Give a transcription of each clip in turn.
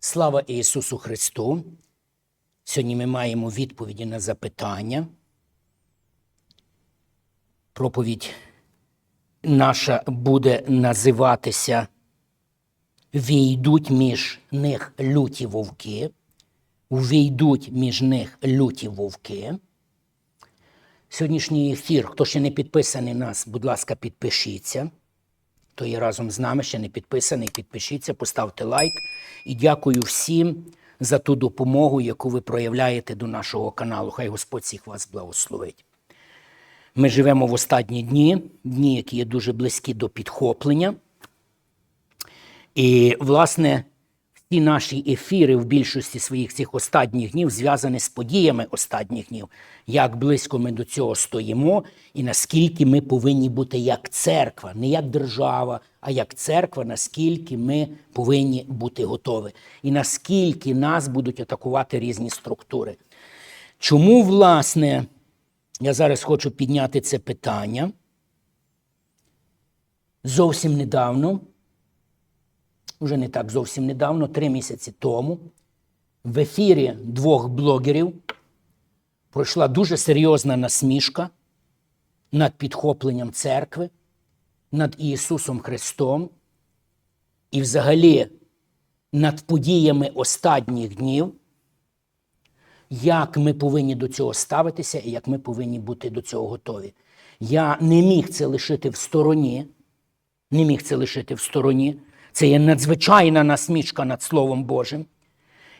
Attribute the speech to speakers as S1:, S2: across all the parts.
S1: Слава Ісусу Христу! Сьогодні ми маємо відповіді на запитання. Проповідь наша буде називатися Війдуть між них люті вовки. Увійдуть між них люті вовки. Сьогоднішній ефір, хто ще не підписаний нас, будь ласка, підпишіться. Хто є разом з нами, ще не підписаний, підпишіться, поставте лайк. І дякую всім за ту допомогу, яку ви проявляєте до нашого каналу. Хай Господь всіх вас благословить. Ми живемо в останні дні, дні, які є дуже близькі до підхоплення. І, власне, всі наші ефіри в більшості своїх цих останніх днів зв'язані з подіями останніх днів, як близько ми до цього стоїмо, і наскільки ми повинні бути як церква, не як держава, а як церква, наскільки ми повинні бути готові, і наскільки нас будуть атакувати різні структури. Чому, власне, я зараз хочу підняти це питання? Зовсім недавно вже не так зовсім недавно, три місяці тому, в ефірі двох блогерів пройшла дуже серйозна насмішка над підхопленням церкви, над Ісусом Христом і взагалі над подіями останніх днів, як ми повинні до цього ставитися і як ми повинні бути до цього готові. Я не міг це лишити в стороні, не міг це лишити в стороні. Це є надзвичайна насмішка над Словом Божим.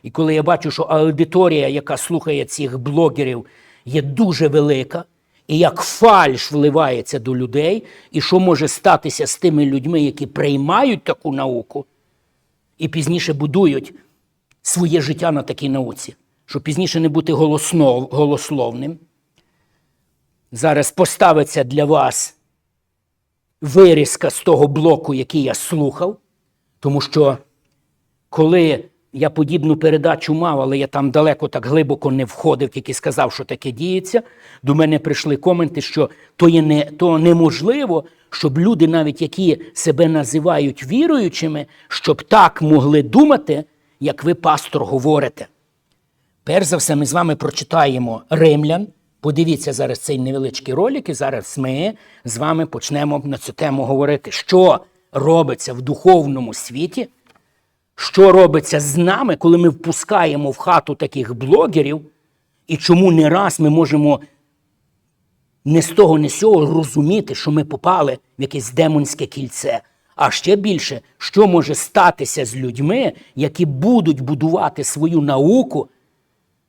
S1: І коли я бачу, що аудиторія, яка слухає цих блогерів, є дуже велика, і як фальш вливається до людей, і що може статися з тими людьми, які приймають таку науку, і пізніше будують своє життя на такій науці, щоб пізніше не бути голоснов, голословним. Зараз поставиться для вас вирізка з того блоку, який я слухав. Тому що коли я подібну передачу мав, але я там далеко так глибоко не входив, тільки сказав, що таке діється, до мене прийшли коменти, що то є не, то неможливо, щоб люди, навіть які себе називають віруючими, щоб так могли думати, як ви, пастор, говорите. Перш за все, ми з вами прочитаємо римлян. Подивіться зараз цей невеличкий ролик, і зараз ми з вами почнемо на цю тему говорити, що робиться в духовному світі, що робиться з нами, коли ми впускаємо в хату таких блогерів, і чому не раз ми можемо не з того, не з цього розуміти, що ми попали в якесь демонське кільце. А ще більше, що може статися з людьми, які будуть будувати свою науку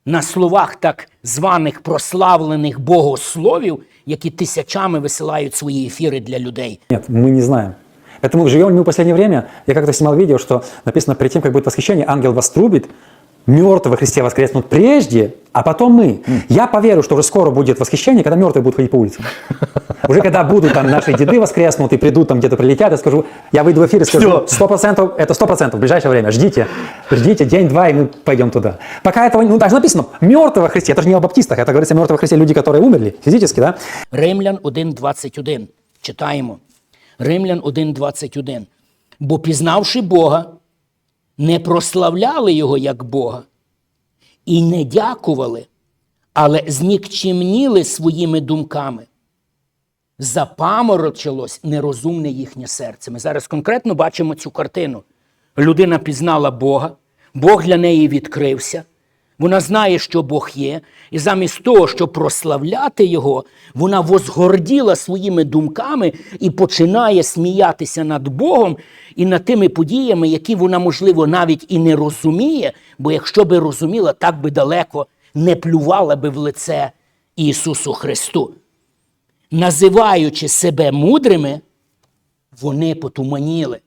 S1: на словах так званих прославлених богословів, які тисячами висилають свої ефіри для людей.
S2: Нет, мы не знаем. Поэтому живем мы в последнее время. Я как-то снимал видео, что написано, перед тем, как будет восхищение, ангел вас трубит, мертвые во Христе воскреснут прежде, а потом мы. Я поверю, что уже скоро будет восхищение, когда мертвые будут ходить по улицам. Уже когда будут там наши деды воскреснут и придут там где-то прилетят, я скажу, я выйду в эфир и скажу, сто процентов, это сто процентов в ближайшее время, ждите, ждите день-два, и мы пойдем туда. Пока этого, ну даже написано, мертвые во Христе, это же не об баптистах, это говорится мертвые во Христе, люди, которые умерли физически, да?
S1: Римлян 1.21. Читаємо. Римлян 1.21. Бо пізнавши Бога, не прославляли Його як Бога і не дякували, але знікчемніли своїми думками. Запаморочилось нерозумне їхнє серце. Ми зараз конкретно бачимо цю картину. Людина пізнала Бога, Бог для неї відкрився. Вона знає, що Бог є, і замість того, щоб прославляти Його, вона возгорділа своїми думками і починає сміятися над Богом і над тими подіями, які вона, можливо, навіть і не розуміє, бо якщо би розуміла, так би далеко не плювала би в лице Ісусу Христу. Називаючи себе мудрими, вони потуманіли.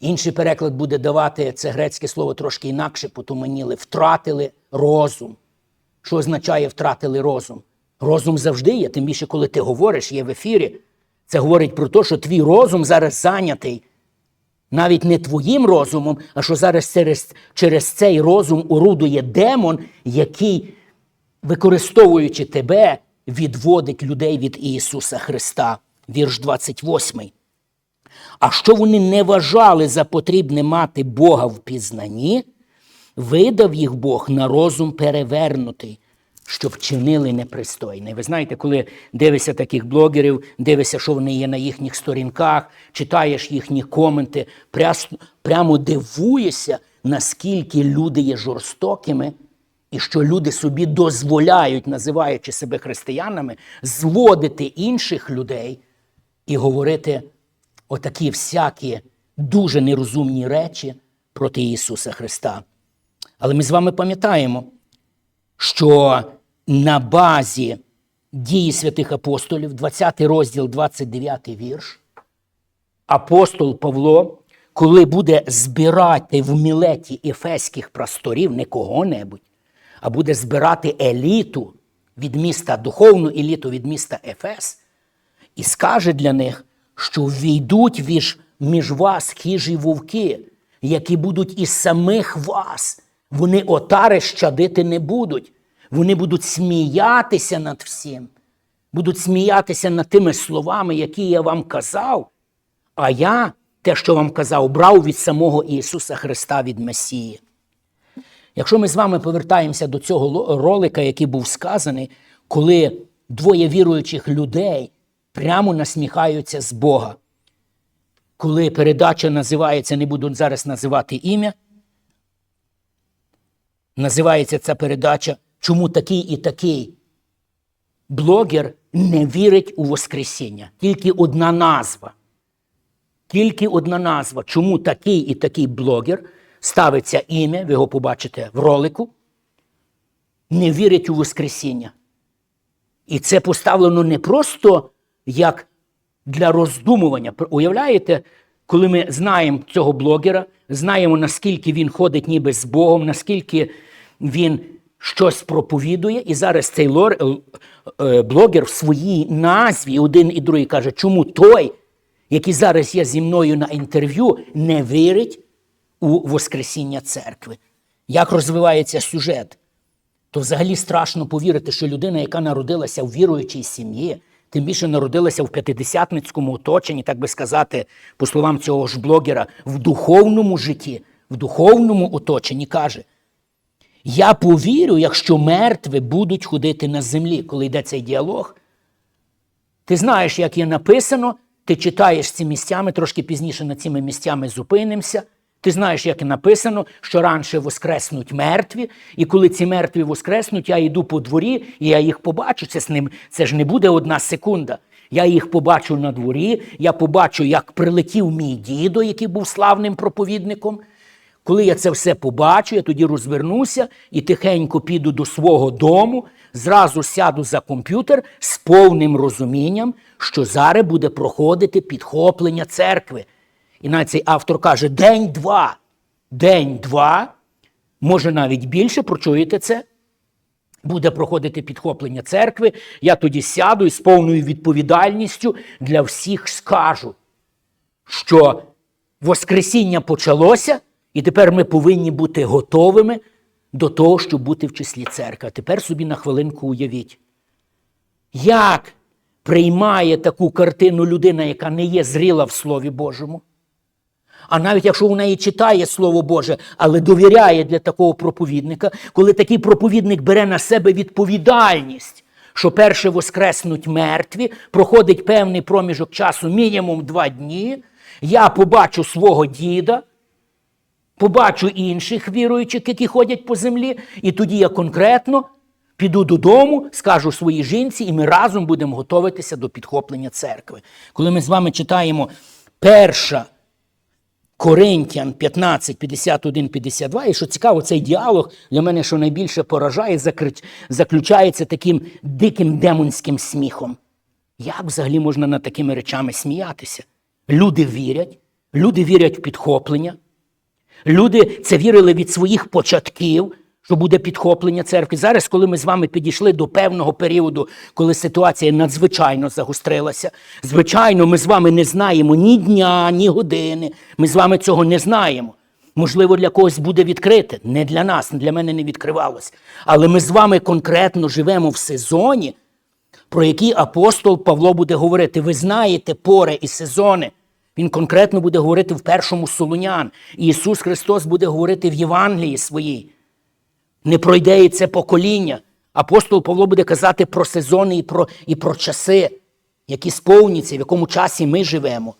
S1: Інший переклад буде давати це грецьке слово трошки інакше, потуманіли, втратили розум. Що означає втратили розум? Розум завжди є, тим більше, коли ти говориш, є в ефірі. Це говорить про те, що твій розум зараз зайнятий навіть не твоїм розумом, а що зараз через, через цей розум орудує демон, який, використовуючи тебе відводить людей від Ісуса Христа. Вірш 28. А що вони не вважали за потрібне мати Бога в пізнанні, видав їх Бог на розум перевернутий, щоб вчинили непристойне. Ви знаєте, коли дивишся таких блогерів, дивишся, що вони є на їхніх сторінках, читаєш їхні коменти, прямо дивуєшся, наскільки люди є жорстокими, і що люди собі дозволяють, називаючи себе християнами, зводити інших людей і говорити отакі всякі дуже нерозумні речі проти Ісуса Христа. Але ми з вами пам'ятаємо, що на базі дії святих апостолів, 20 розділ, 29 вірш, апостол Павло, коли буде збирати в мілеті ефеських просторів не кого-небудь, а буде збирати еліту від міста, духовну еліту від міста Ефес, і скаже для них, що війдуть між вас хижі вовки, які будуть із самих вас. Вони отари щадити не будуть. Вони будуть сміятися над всім, будуть сміятися над тими словами, які я вам казав. А я те, що вам казав, брав від самого Ісуса Христа від Месії. Якщо ми з вами повертаємося до цього ролика, який був сказаний, коли двоє віруючих людей прямо насміхаються з Бога, коли передача називається, не буду зараз називати ім'я, називається ця передача Чому такий і такий блогер не вірить у Воскресіння? Тільки одна назва. Тільки одна назва. Чому такий і такий блогер ставиться ім'я, ви його побачите в ролику, не вірить у Воскресіння. І це поставлено не просто як для роздумування. Уявляєте, коли ми знаємо цього блогера, знаємо, наскільки він ходить ніби з Богом, наскільки він щось проповідує, і зараз цей лор, е, блогер в своїй назві один і другий каже, чому той, який зараз є зі мною на інтерв'ю, не вірить у Воскресіння церкви. Як розвивається сюжет? то взагалі страшно повірити, що людина, яка народилася в віруючій сім'ї, тим більше народилася в п'ятидесятницькому оточенні, так би сказати, по словам цього ж блогера, в духовному житті, в духовному оточенні каже: Я повірю, якщо мертві будуть ходити на землі, коли йде цей діалог. Ти знаєш, як є написано, ти читаєш ці місцями, трошки пізніше над цими місцями зупинимося. Ти знаєш, як і написано, що раніше воскреснуть мертві, і коли ці мертві воскреснуть, я йду по дворі, і я їх побачу. Це, з ним, це ж не буде одна секунда. Я їх побачу на дворі, я побачу, як прилетів мій дідо, який був славним проповідником. Коли я це все побачу, я тоді розвернуся і тихенько піду до свого дому, зразу сяду за комп'ютер з повним розумінням, що зараз буде проходити підхоплення церкви. І навіть цей автор каже: день-два, день-два, може навіть більше, прочуєте це? Буде проходити підхоплення церкви. Я тоді сяду і з повною відповідальністю для всіх скажу, що Воскресіння почалося, і тепер ми повинні бути готовими до того, щоб бути в числі церкви. Тепер собі на хвилинку уявіть, як приймає таку картину людина, яка не є зріла в Слові Божому. А навіть якщо вона і читає Слово Боже, але довіряє для такого проповідника, коли такий проповідник бере на себе відповідальність, що перше воскреснуть мертві, проходить певний проміжок часу, мінімум два дні, я побачу свого діда, побачу інших віруючих, які ходять по землі, і тоді я конкретно піду додому, скажу своїй жінці, і ми разом будемо готуватися до підхоплення церкви. Коли ми з вами читаємо перша Коринтян 15, 51, 52. І що цікаво, цей діалог для мене, що найбільше поражає, заключається таким диким демонським сміхом. Як взагалі можна над такими речами сміятися? Люди вірять, люди вірять в підхоплення. Люди це вірили від своїх початків, що буде підхоплення церкви. Зараз, коли ми з вами підійшли до певного періоду, коли ситуація надзвичайно загострилася, звичайно, ми з вами не знаємо ні дня, ні години. Ми з вами цього не знаємо. Можливо, для когось буде відкрите. Не для нас, для мене не відкривалось. Але ми з вами конкретно живемо в сезоні, про які апостол Павло буде говорити. Ви знаєте пори і сезони. Він конкретно буде говорити в першому Солонян. І Ісус Христос буде говорити в Євангелії своїй. Не пройде і це покоління. Апостол Павло буде казати про сезони і про, і про часи, які сповняться, в якому часі ми живемо.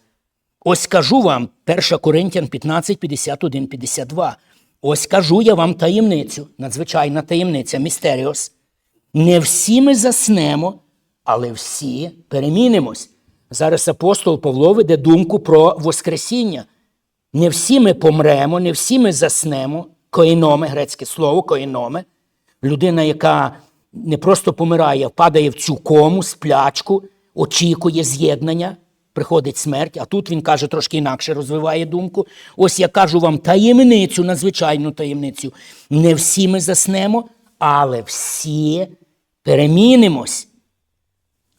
S1: Ось кажу вам, 1 Коринтян 15, 51, 52. Ось кажу я вам таємницю, надзвичайна таємниця, містеріос. Не всі ми заснемо, але всі перемінимось. Зараз апостол Павло веде думку про Воскресіння. Не всі ми помремо, не всі ми заснемо. Коїноме, грецьке слово, коїноме. Людина, яка не просто помирає, впадає в цю кому, сплячку, очікує з'єднання, приходить смерть. А тут він каже, трошки інакше розвиває думку. Ось я кажу вам таємницю, надзвичайну таємницю. Не всі ми заснемо, але всі перемінимось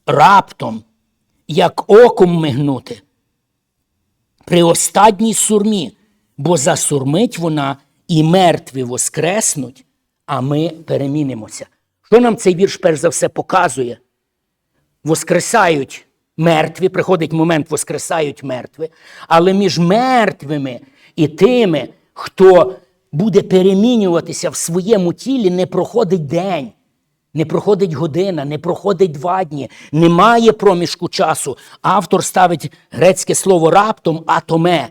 S1: раптом, як оком мигнути при остатній сурмі, бо засурмить вона і мертві воскреснуть, а ми перемінимося. Що нам цей вірш перш за все показує? Воскресають мертві, приходить момент, воскресають мертві, але між мертвими і тими, хто буде перемінюватися в своєму тілі, не проходить день. Не проходить година, не проходить два дні, немає проміжку часу. Автор ставить грецьке слово раптом атоме.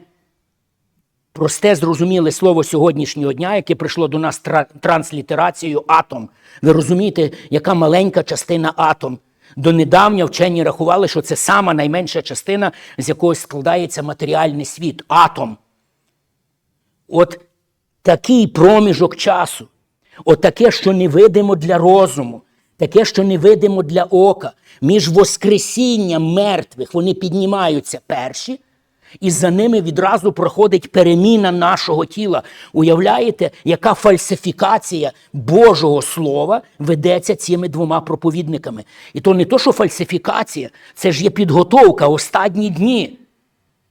S1: Просте, зрозуміле слово сьогоднішнього дня, яке прийшло до нас тра- транслітерацією атом. Ви розумієте, яка маленька частина атом. Донедавня вчені рахували, що це сама найменша частина, з якої складається матеріальний світ атом. От такий проміжок часу, от таке, що невидимо для розуму, таке, що невидимо для ока, між Воскресінням мертвих вони піднімаються перші, і за ними відразу проходить переміна нашого тіла. Уявляєте, яка фальсифікація Божого Слова ведеться цими двома проповідниками? І то не то, що фальсифікація, це ж є підготовка останні дні.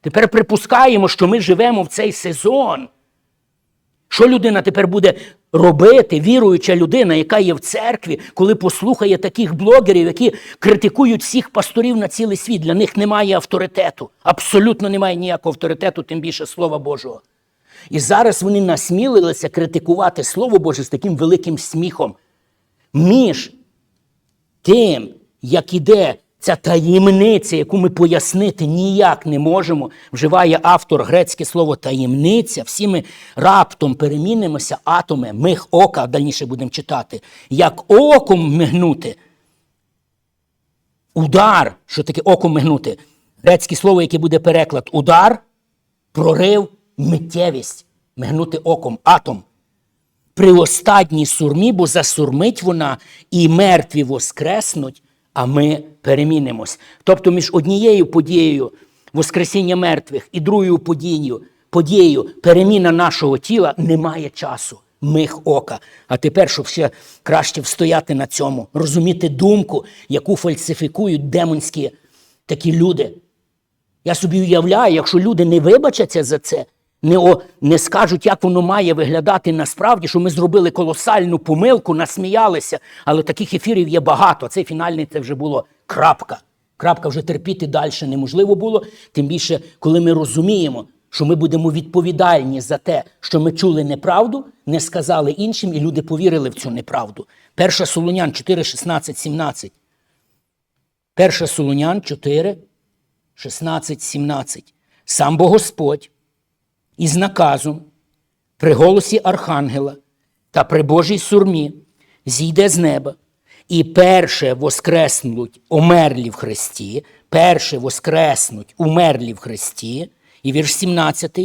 S1: Тепер припускаємо, що ми живемо в цей сезон. Що людина тепер буде робити, віруюча людина, яка є в церкві, коли послухає таких блогерів, які критикують всіх пасторів на цілий світ? Для них немає авторитету. Абсолютно немає ніякого авторитету, тим більше Слова Божого. І зараз вони насмілилися критикувати Слово Боже з таким великим сміхом. Між тим, як іде ця таємниця, яку ми пояснити ніяк не можемо, вживає автор грецьке слово таємниця. Всі ми раптом перемінимося, атоми, мих ока, дальніше будемо читати, як оком мигнути. Удар, що таке оком мигнути? Грецьке слово, яке буде переклад, удар, прорив, миттєвість, мигнути оком, атом при остатній сурмі, бо засурмить вона, і мертві воскреснуть, а ми перемінимось. Тобто між однією подією Воскресіння мертвих і другою подією, подією переміна нашого тіла немає часу. Мих ока. А тепер, щоб ще краще встояти на цьому, розуміти думку, яку фальсифікують демонські такі люди. Я собі уявляю, якщо люди не вибачаться за це, не, о, не скажуть, як воно має виглядати насправді, що ми зробили колосальну помилку, насміялися, але таких ефірів є багато. Цей фінальний це вже було крапка. Крапка вже терпіти далі неможливо було. Тим більше, коли ми розуміємо, що ми будемо відповідальні за те, що ми чули неправду, не сказали іншим, і люди повірили в цю неправду. Перша Солонян 4, 16, 17. Перша Солонян 4, 16, 17. Сам бо Господь із наказом при голосі архангела та при Божій сурмі зійде з неба, і перше воскреснуть умерлі в Христі, перше воскреснуть умерлі в Христі, і вірш 17,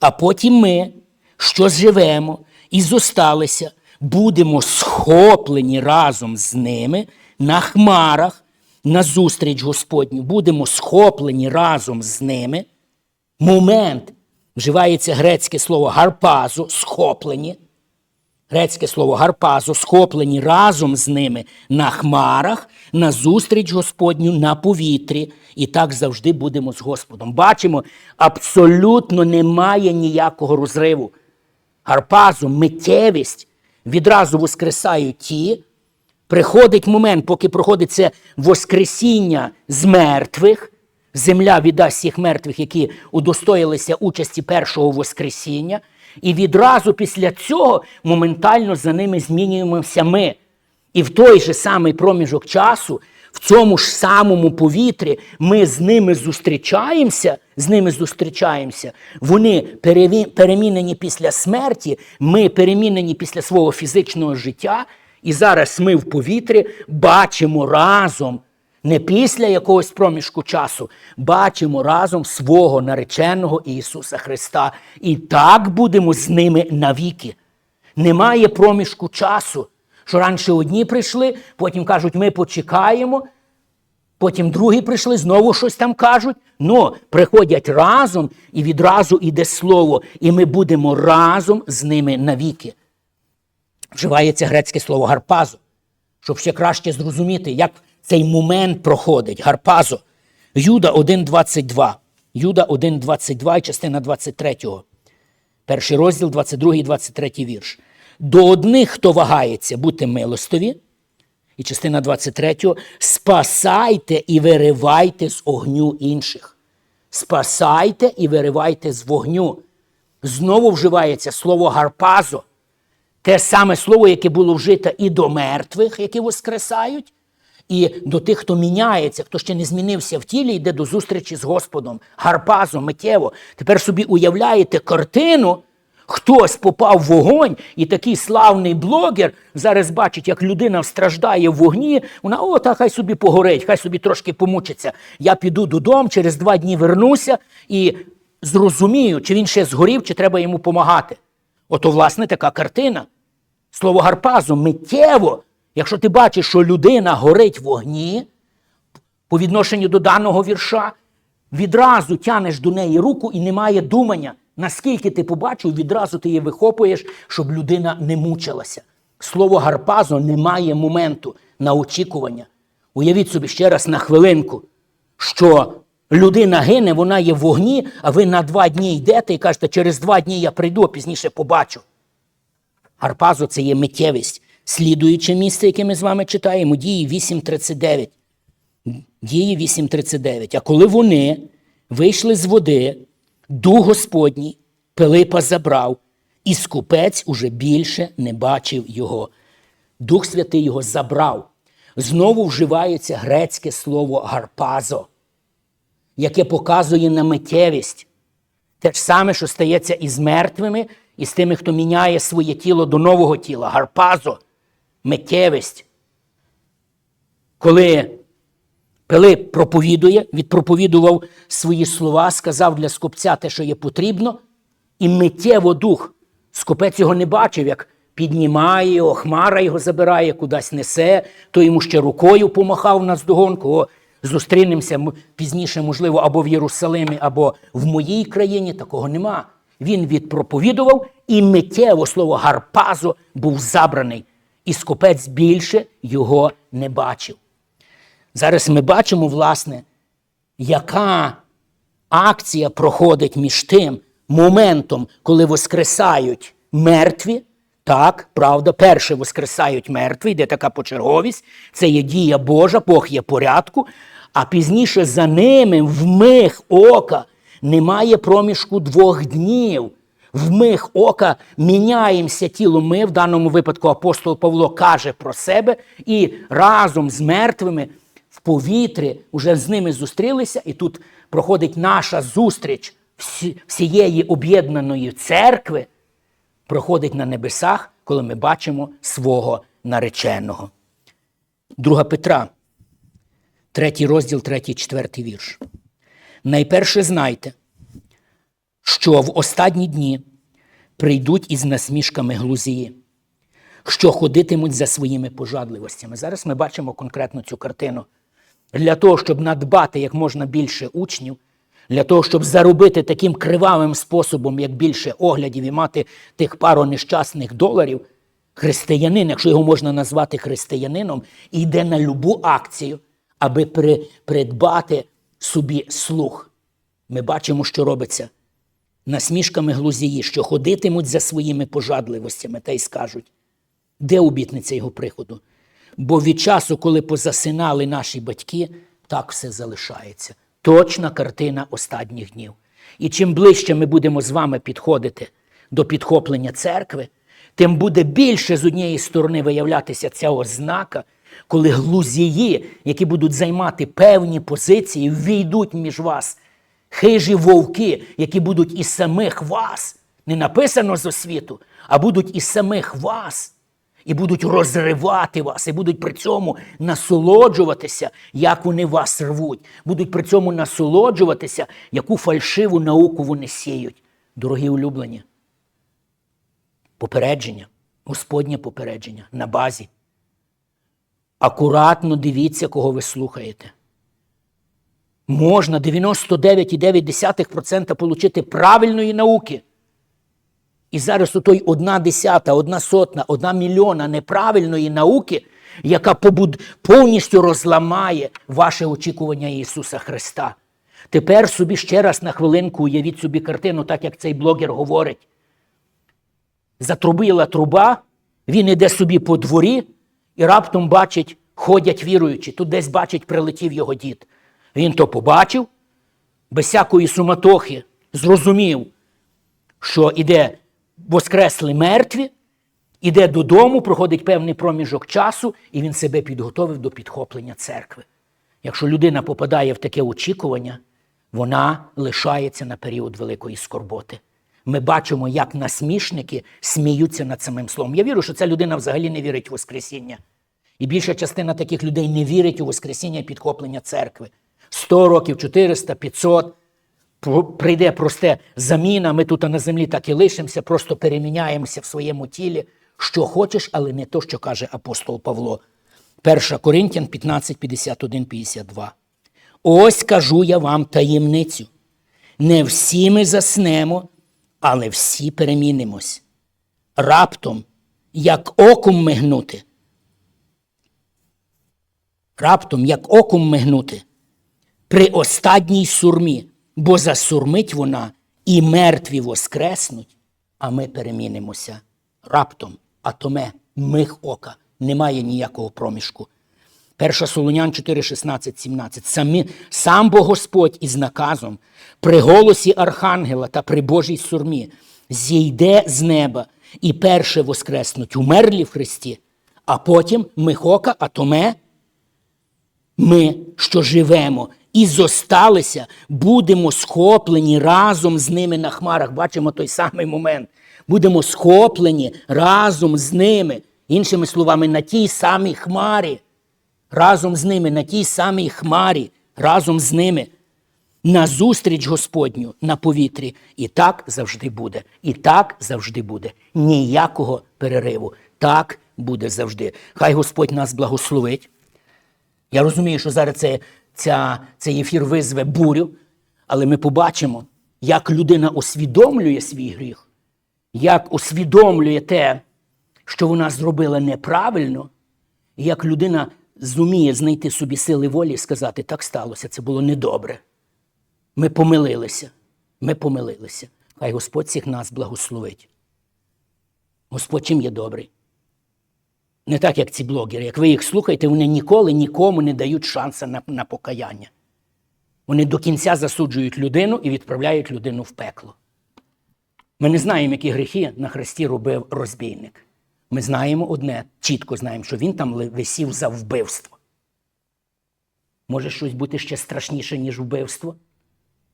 S1: а потім ми, що живемо і зосталися, будемо схоплені разом з ними на хмарах, на зустріч Господню, будемо схоплені разом з ними. Момент вживається грецьке слово гарпазо, схоплені. Грецьке слово гарпазо, схоплені разом з ними на хмарах, на зустріч Господню на повітрі. І так завжди будемо з Господом. Бачимо, абсолютно немає ніякого розриву. Гарпазо, миттєвість, відразу воскресають ті, Приходить момент, поки проходить це Воскресіння з мертвих, земля віддасть всіх мертвих, які удостоїлися участі першого Воскресіння, і відразу після цього моментально за ними змінюємося ми. І в той же самий проміжок часу, в цьому ж самому повітрі, ми з ними зустрічаємося, з ними зустрічаємося. Вони перемінені після смерті, ми перемінені після свого фізичного життя. І зараз ми в повітрі бачимо разом, не після якогось проміжку часу, бачимо разом свого нареченого Ісуса Христа. І так будемо з ними навіки. Немає проміжку часу, що раніше одні прийшли, потім кажуть, ми почекаємо, потім другі прийшли, знову щось там кажуть. Ну, приходять разом і відразу іде слово, і ми будемо разом з ними навіки. Вживається грецьке слово гарпазо, щоб ще краще зрозуміти, як цей момент проходить. Гарпазо. Юда 1.22. Юда 1.22 і частина 23. Перший розділ, 22 і 23 вірш. До одних, хто вагається, будьте милостиві. І частина 23. Спасайте і виривайте з огню інших. Спасайте і виривайте з вогню. Знову вживається слово гарпазо. Те саме слово, яке було вжите і до мертвих, які воскресають, і до тих, хто міняється, хто ще не змінився в тілі, йде до зустрічі з Господом. Гарпазо, миттєво. Тепер собі уявляєте картину, хтось попав в вогонь, і такий славний блогер зараз бачить, як людина страждає в вогні. Вона, о, та хай собі погорить, хай собі трошки помучиться. Я піду додому, через два дні вернуся і зрозумію, чи він ще згорів, чи треба йому помагати. Ото, власне, така картина. Слово гарпазу миттєво. Якщо ти бачиш, що людина горить в вогні, по відношенню до даного вірша, відразу тянеш до неї руку і немає думання. Наскільки ти побачив, відразу ти її вихопуєш, щоб людина не мучилася. Слово гарпазо не має моменту на очікування. Уявіть собі ще раз на хвилинку, що людина гине, вона є в вогні, а ви на два дні йдете і кажете, через два дні я прийду, а пізніше побачу. Гарпазо це є миттєвість. Слідуюче місце, яке ми з вами читаємо, дії 8.39. Дії 8.39. А коли вони вийшли з води, дух Господній Пилипа забрав, і скупець уже більше не бачив його. Дух Святий його забрав. Знову вживається грецьке слово гарпазо, яке показує на миттєвість. Те ж саме, що стається із мертвими, і з тими, хто міняє своє тіло до нового тіла. Гарпазо, миттєвість. Коли Пилип проповідує, відпроповідував свої слова, сказав для скопця те, що є потрібно, і миттєво дух. Скопець його не бачив, як піднімає його, хмара його забирає, кудись несе, то йому ще рукою помахав наздогонку. О, зустрінемося пізніше, можливо, або в Єрусалимі, або в моїй країні. Такого нема. Він відпроповідував, і миттєво слово гарпазо був забраний, і скопець більше його не бачив. Зараз ми бачимо, власне, яка акція проходить між тим моментом, коли воскресають мертві. Так, правда, перше воскресають мертві, йде така почерговість, це є дія Божа, Бог є порядку, а пізніше за ними в миг ока немає проміжку двох днів. В миг ока міняємося тілом. Ми, в даному випадку апостол Павло каже про себе, і разом з мертвими в повітрі вже з ними зустрілися, і тут проходить наша зустріч всієї об'єднаної церкви, проходить на небесах, коли ми бачимо свого нареченого. Друга Петра, третій розділ, третій, четвертий вірш. Найперше знайте, що в останні дні прийдуть із насмішками глузії, що ходитимуть за своїми пожадливостями. Зараз ми бачимо конкретно цю картину. Для того, щоб надбати як можна більше учнів, для того, щоб заробити таким кривавим способом, як більше оглядів і мати тих пару нещасних доларів, християнин, якщо його можна назвати християнином, йде на любу акцію, аби при, придбати собі слух. Ми бачимо, що робиться насмішками глузії, що ходитимуть за своїми пожадливостями та й скажуть, де обітниця його приходу? Бо від часу, коли позасинали наші батьки, так все залишається. Точна картина останніх днів. І чим ближче ми будемо з вами підходити до підхоплення церкви, тим буде більше з однієї сторони виявлятися ця ознака, коли глузії, які будуть займати певні позиції, ввійдуть між вас. Хижі вовки, які будуть із самих вас, не написано з освіту, а будуть із самих вас, і будуть розривати вас, і будуть при цьому насолоджуватися, як вони вас рвуть, будуть при цьому насолоджуватися, яку фальшиву науку вони сіють. Дорогі улюблені, попередження, Господнє попередження на базі. Акуратно дивіться, кого ви слухаєте. Можна 99,9% отримати правильної науки. І зараз у той одна десята, одна сотна, одна мільйона неправильної науки, яка побуд... повністю розламає ваше очікування Ісуса Христа. Тепер собі ще раз на хвилинку уявіть собі картину, так як цей блогер говорить. Затрубила труба, він іде собі по дворі і раптом бачить, ходять віруючі. Тут десь бачить, прилетів його дід. Він то побачив, без всякої суматохи зрозумів, що іде воскресли мертві, іде додому, проходить певний проміжок часу, і він себе підготовив до підхоплення церкви. Якщо людина попадає в таке очікування, вона лишається на період великої скорботи. Ми бачимо, як насмішники сміються над самим словом. Я вірю, що ця людина взагалі не вірить в Воскресіння. І більша частина таких людей не вірить у Воскресіння і підхоплення церкви. 100 років, 400, 500. Прийде просте заміна, ми тут на землі так і лишимося, просто переміняємося в своєму тілі, що хочеш, але не то, що каже апостол Павло. 1 Коринтян 15, 51, 52. Ось кажу я вам таємницю. Не всі ми заснемо, але всі перемінимось. Раптом, як оком мигнути. Раптом, як оком мигнути при остатній сурмі, бо засурмить вона, і мертві воскреснуть, а ми перемінимося раптом, а то ме миг ока, немає ніякого проміжку. Перша Солонян 4, 16, 17. Самі, сам Бог Господь із наказом при голосі архангела та при Божій сурмі зійде з неба і перше воскреснуть умерлі в Христі, а потім михока, а то ме ми, що живемо і зосталися, будемо схоплені разом з ними на хмарах. Бачимо той самий момент. Будемо схоплені разом з ними. Іншими словами, на тій самій хмарі. Разом з ними, на тій самій хмарі, разом з ними. На зустріч Господню на повітрі. І так завжди буде. І так завжди буде. Ніякого перериву. Так буде завжди. Хай Господь нас благословить. Я розумію, що зараз це, ця, цей ефір визве бурю, але ми побачимо, як людина усвідомлює свій гріх, як усвідомлює те, що вона зробила неправильно, і як людина зуміє знайти собі сили волі і сказати, так сталося, це було недобре. Ми помилилися. Ми помилилися. Хай Господь всіх нас благословить. Господь чим є добрий? Не так, як ці блогери. Як ви їх слухаєте, вони ніколи нікому не дають шанса на, на покаяння. Вони до кінця засуджують людину і відправляють людину в пекло. Ми не знаємо, які гріхи на хресті робив розбійник. Ми знаємо одне, чітко знаємо, що він там висів за вбивство. Може щось бути ще страшніше, ніж вбивство?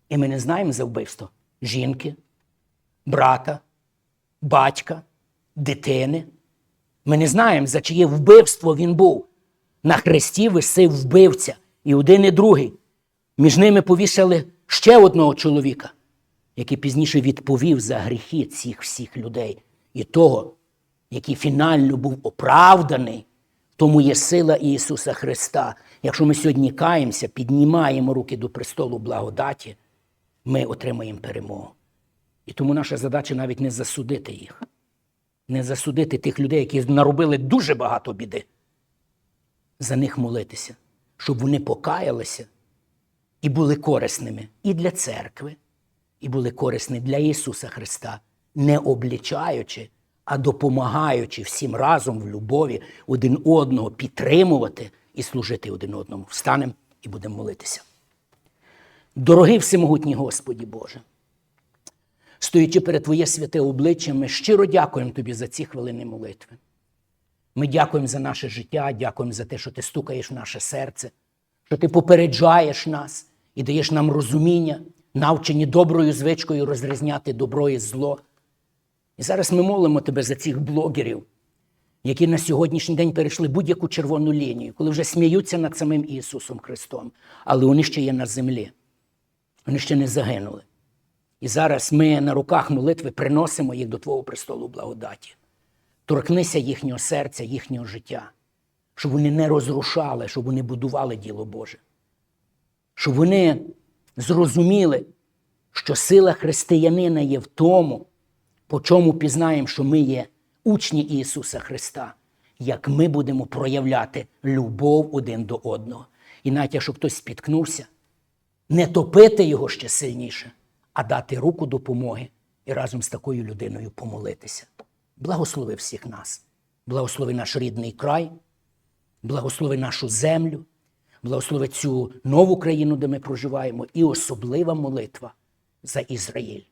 S1: І ми не знаємо за вбивство жінки, брата, батька, дитини. Ми не знаємо, за чиє вбивство він був. На хресті висив вбивця, і один, і другий. Між ними повішали ще одного чоловіка, який пізніше відповів за гріхи цих всіх людей. І того, який фінально був оправданий, тому є сила Ісуса Христа. Якщо ми сьогодні каємося, піднімаємо руки до престолу благодаті, ми отримаємо перемогу. І тому наша задача навіть не засудити їх не засудити тих людей, які наробили дуже багато біди, за них молитися, щоб вони покаялися і були корисними і для церкви, і були корисні для Ісуса Христа, не облічаючи, а допомагаючи всім разом в любові один одного підтримувати і служити один одному. Встанемо і будемо молитися. Дорогий всемогутній Господі Боже, стоячи перед Твоє святе обличчя, ми щиро дякуємо Тобі за ці хвилини молитви. Ми дякуємо за наше життя, дякуємо за те, що ти стукаєш в наше серце, що ти попереджаєш нас і даєш нам розуміння, навчені доброю звичкою розрізняти добро і зло. І зараз ми молимо тебе за цих блогерів, які на сьогоднішній день перейшли будь-яку червону лінію, коли вже сміються над самим Ісусом Христом, але вони ще є на землі, вони ще не загинули. І зараз ми на руках молитви приносимо їх до Твого престолу благодаті. Торкнися їхнього серця, їхнього життя, щоб вони не розрушали, щоб вони будували діло Боже. Щоб вони зрозуміли, що сила християнина є в тому, по чому пізнаємо, що ми є учні Ісуса Христа, як ми будемо проявляти любов один до одного. І навіть якщо хтось спіткнувся, не топити його ще сильніше, а дати руку допомоги і разом з такою людиною помолитися. Благослови всіх нас, благослови наш рідний край, благослови нашу землю, благослови цю нову країну, де ми проживаємо, і особлива молитва за Ізраїль,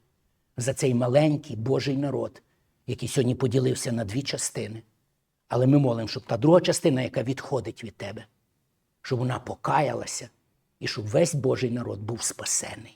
S1: за цей маленький Божий народ, який сьогодні поділився на дві частини. Але ми молимо, щоб та друга частина, яка відходить від тебе, щоб вона покаялася і щоб весь Божий народ був спасений.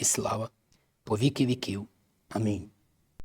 S1: і слава по віки віків. Амінь.